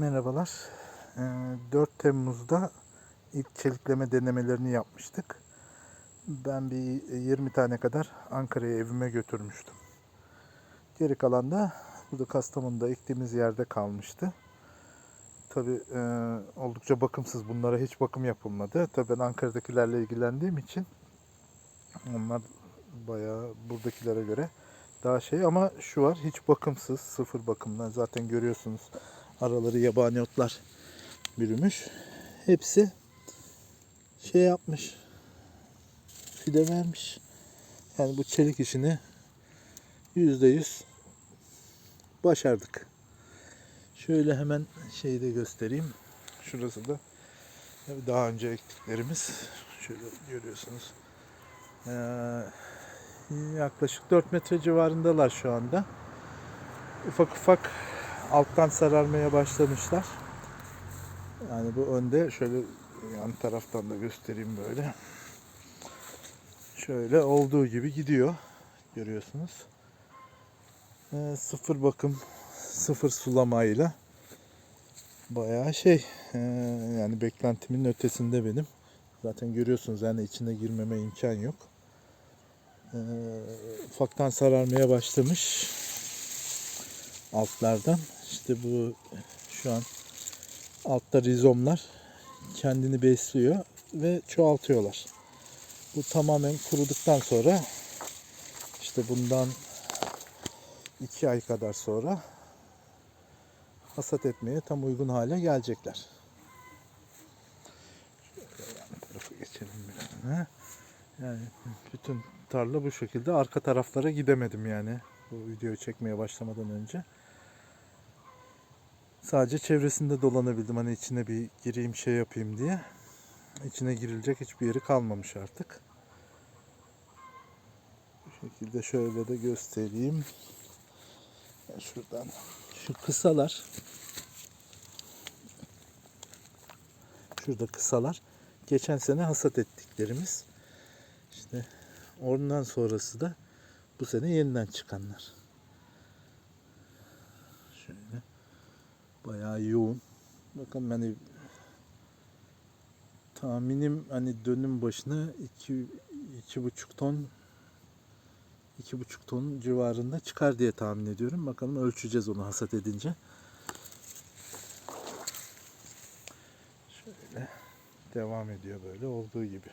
Merhabalar. Ee, 4 Temmuz'da ilk çelikleme denemelerini yapmıştık. Ben bir 20 tane kadar Ankara'ya evime götürmüştüm. Geri kalan da burada Kastamonu'da ektiğimiz yerde kalmıştı. Tabi oldukça bakımsız. Bunlara hiç bakım yapılmadı. Tabi ben Ankara'dakilerle ilgilendiğim için onlar bayağı buradakilere göre daha şey ama şu var hiç bakımsız sıfır bakımdan zaten görüyorsunuz araları yabani otlar bürümüş. Hepsi şey yapmış. Fide vermiş. Yani bu çelik işini yüzde yüz başardık. Şöyle hemen şeyi de göstereyim. Şurası da daha önce ektiklerimiz. Şöyle görüyorsunuz. Ee, yaklaşık 4 metre civarındalar şu anda. Ufak ufak alttan sararmaya başlamışlar. Yani bu önde şöyle yan taraftan da göstereyim böyle. Şöyle olduğu gibi gidiyor. Görüyorsunuz. Ee, sıfır bakım, sıfır sulamayla bayağı şey ee, yani beklentimin ötesinde benim. Zaten görüyorsunuz yani içine girmeme imkan yok. Ee, ufaktan sararmaya başlamış altlardan. İşte bu şu an altta rizomlar kendini besliyor ve çoğaltıyorlar. Bu tamamen kuruduktan sonra işte bundan iki ay kadar sonra hasat etmeye tam uygun hale gelecekler. Geçelim? Yani bütün tarla bu şekilde. Arka taraflara gidemedim yani bu videoyu çekmeye başlamadan önce. Sadece çevresinde dolanabildim hani içine bir gireyim şey yapayım diye. İçine girilecek hiçbir yeri kalmamış artık. Bu şekilde şöyle de göstereyim. Şuradan şu kısalar şurada kısalar geçen sene hasat ettiklerimiz. İşte ondan sonrası da bu sene yeniden çıkanlar. Şöyle bayağı yoğun. Bakın hani tahminim hani dönüm başına iki, iki buçuk ton iki buçuk ton civarında çıkar diye tahmin ediyorum. Bakalım ölçeceğiz onu hasat edince. Şöyle devam ediyor böyle olduğu gibi.